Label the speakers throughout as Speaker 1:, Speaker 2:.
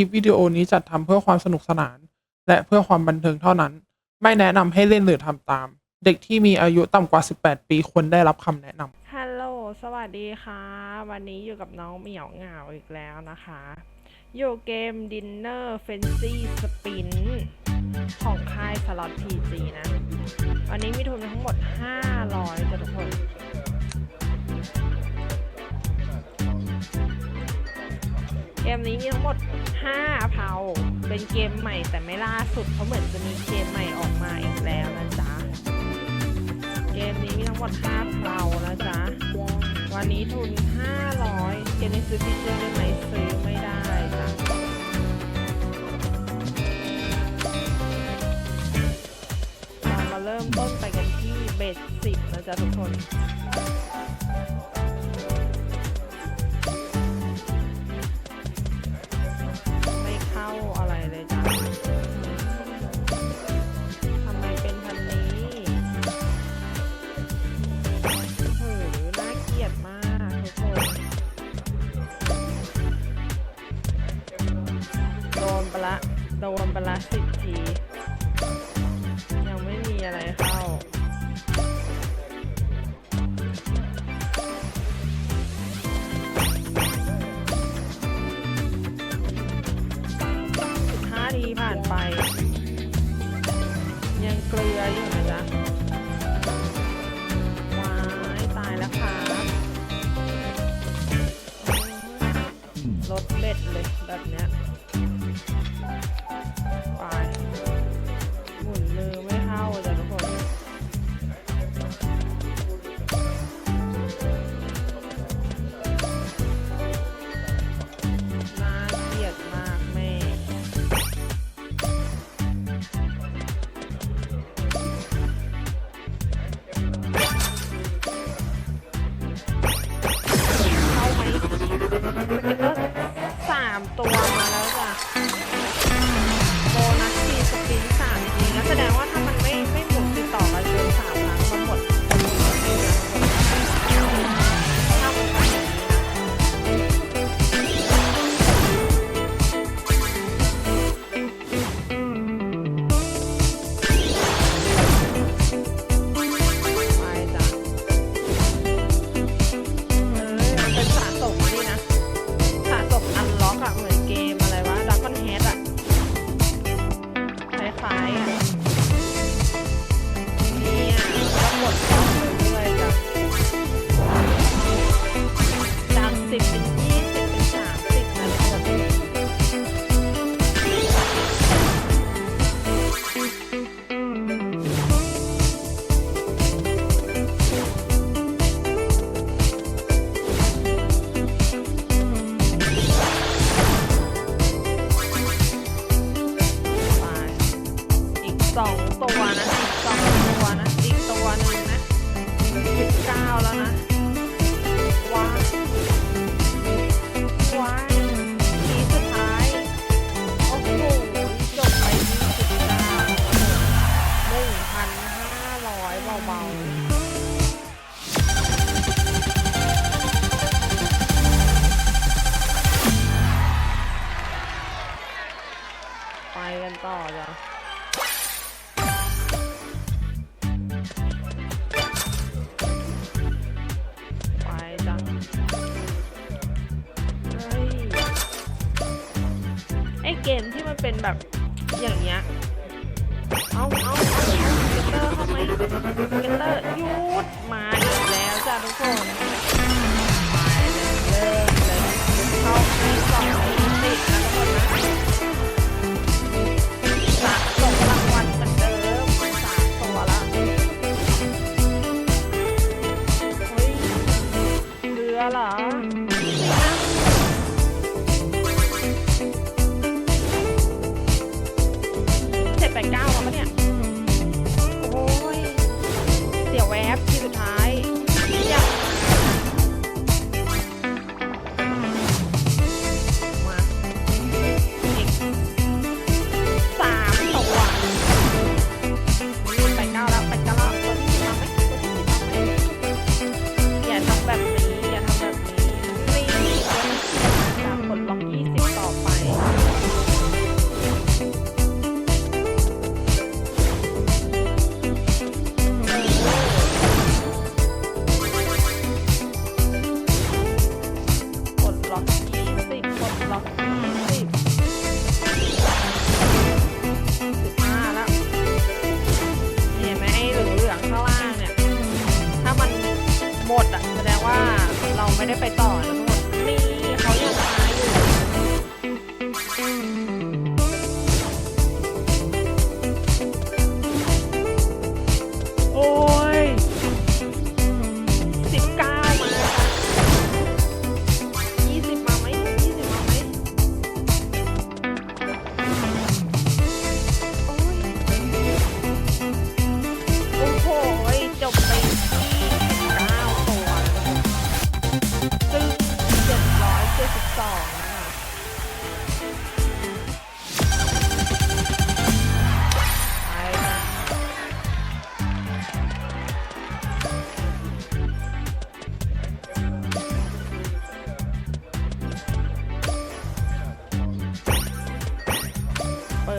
Speaker 1: คลิปวิดีโอนี้จัดทำเพื่อความสนุกสนาน และเพื่อความบันเทิงเท่านั้น ไม่แนะนำให้เล่นหรือทำตาม เด็กที่มีอายุต่ำกว่า 18 ปีควรได้รับคำแนะนำ
Speaker 2: ฮัลโหล สวัสดีค่ะ วันนี้อยู่กับน้องเหมียวเหงาอีกแล้วนะคะ อยู่เกม Dinner Fancy Spin ของค่าย Slot PG นะ วันนี้มีทุนทั้งหมด 500จ้ะทุกคน มนี้มีทั้งหมด 5 เผา เป็นเกมใหม่แต่ไม่ล่าสุดเพราะเหมือนจะมีเกมใหม่ออกมาอีกแล้วนะจ๊ะ เกมนี้มีทั้งหมด 5เพลานะจ๊ะ วันนี้ทุน 500 เกมนี้ซื้อฟิเจอร์ได้ไหมซื้อไม่ได้จ้ะเรามาเริ่มต้นไปกันที่เบสสิบนะจ๊ะทุกคน ละโดนไปละสิบที ยังไม่มีอะไรเข้า ห้าทีผ่านไป ยังเกลืออยู่นะจ๊ะว้ายตายแล้วครับรถเบ็ดเลยแบบเนี้ยามตัว ต่อจ้ะไปจังเฮ้ยไอเกมที่มันเป็นแบบอย่างเงี้ยเอาเอาเอาเอาเกตเตอร์เข้าไหมเกตเตอร์หยุดมาอีกแล้วจ้ะทุกคน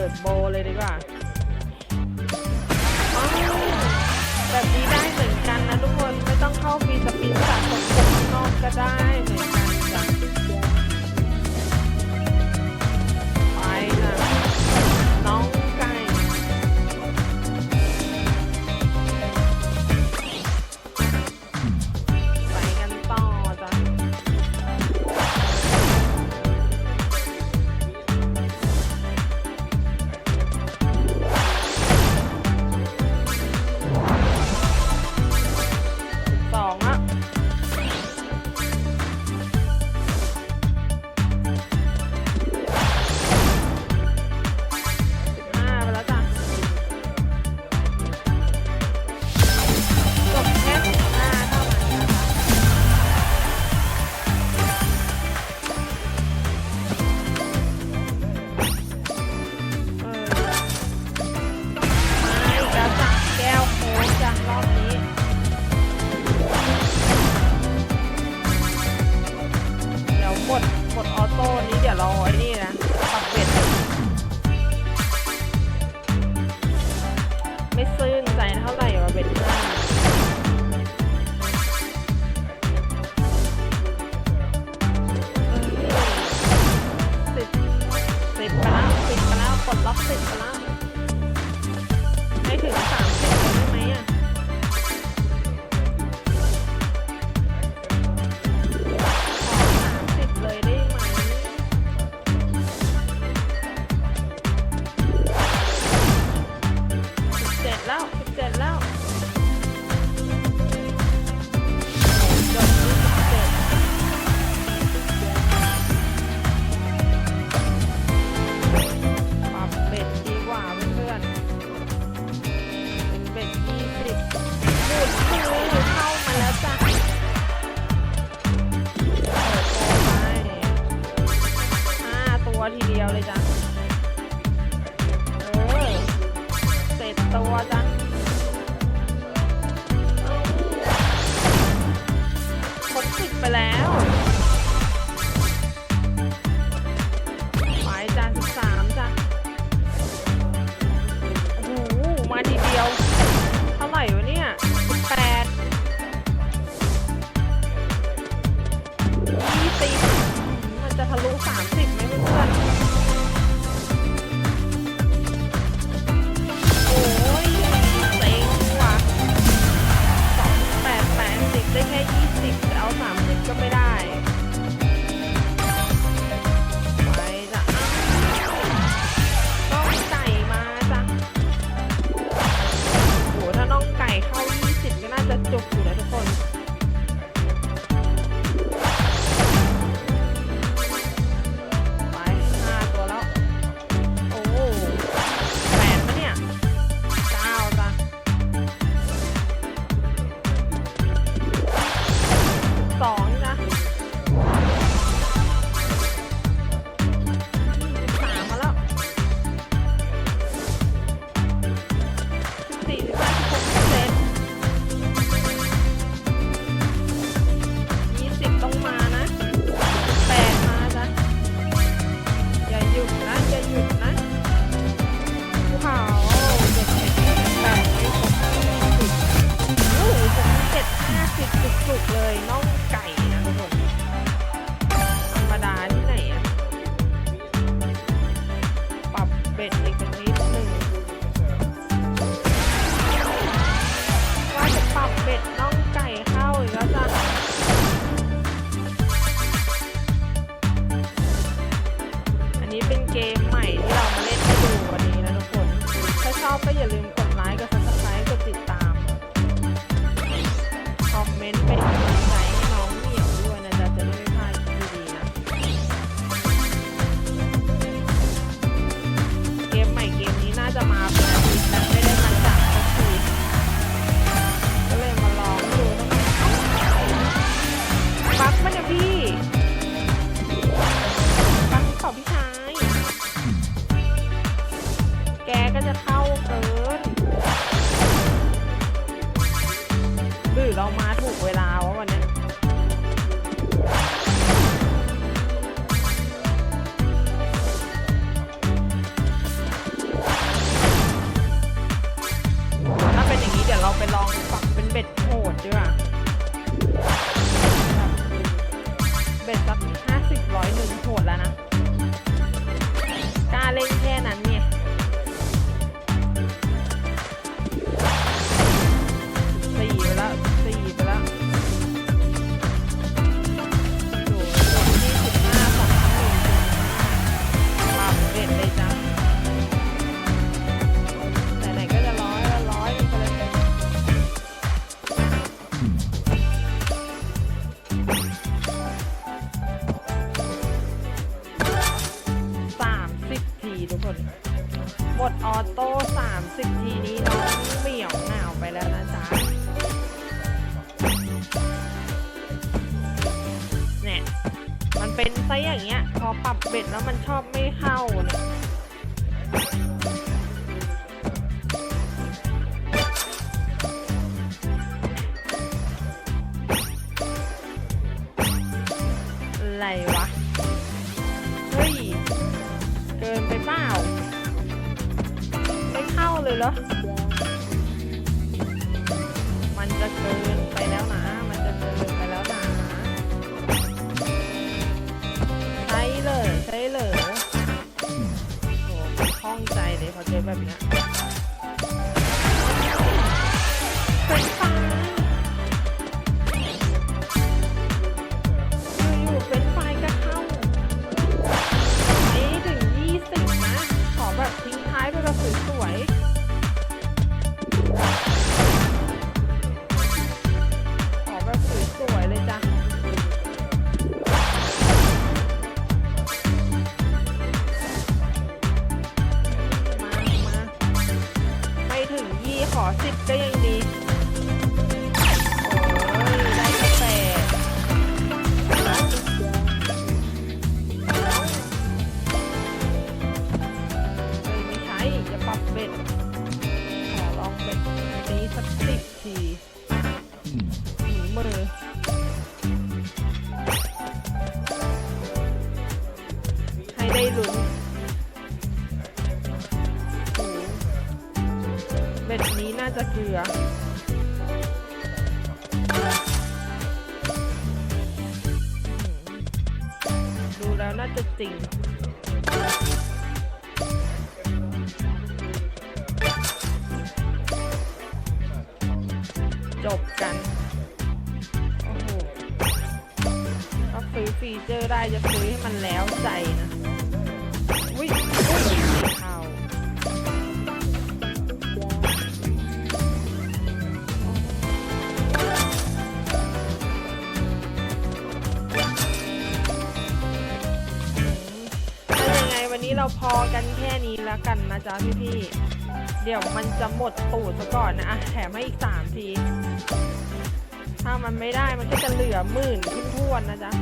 Speaker 2: ปิดโบเลยดีกว่าแบบนี้ได้เหมือนกันนะทุกคน ไม่ต้องเข้าฟรีสปินจากคนข้างนอกก็ได้ อบไม่เข้าเนี่ยอะไรวะ เฮ้ย เกินไปเปล่า ไม่เข้าเลยเหรอ มันจะเกินไปแล้วนะ มันจะเกินไปแล้วนะ ใช่เลย ใช่เลย เลยพอเจอแบบเนี้ย นี้น่าจะเกลือ ดูแล้วน่าจะจริงจบกัน โอ้โหถ้าซื้อฟีเจอร์ได้จะซื้อให้มันแล้วใจนะ แล้วกันนะจ๊ะพี่ๆเดี๋ยวมันจะหมดตูดซะก่อนนะอะแถมให้อีกสามที ถ้ามันไม่ได้มันก็จะเหลือหมื่นขึ้นทวนนะจ๊ะ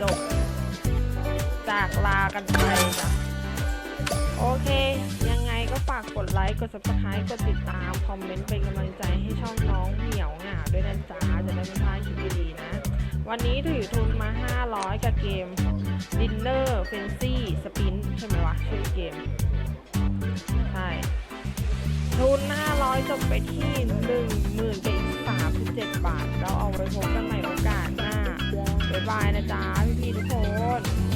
Speaker 2: จบ จากลากันไปจ้ะ โอเคากกดไลค์ กด subscribe กดติดตาม คอมเมนต์เป็นกำลังใจให้ช่องน้องเหมียวหงาด้วยนะจ๊ะ จะได้ไม่พลาดคลิปดีๆนะ วันนี้ถือทุนมา 500 กับเกม Dinner Fancy Spin ใช่ไหมวะ ชื่อเกม ใช่ ทุน 500 จบไปที่ 10,000กับอีก37 บาทแล้วเอาไว้พบกันใหม่โอกาสหน้า บ๊ายบายนะจ๊ะ พี่ๆทุกคน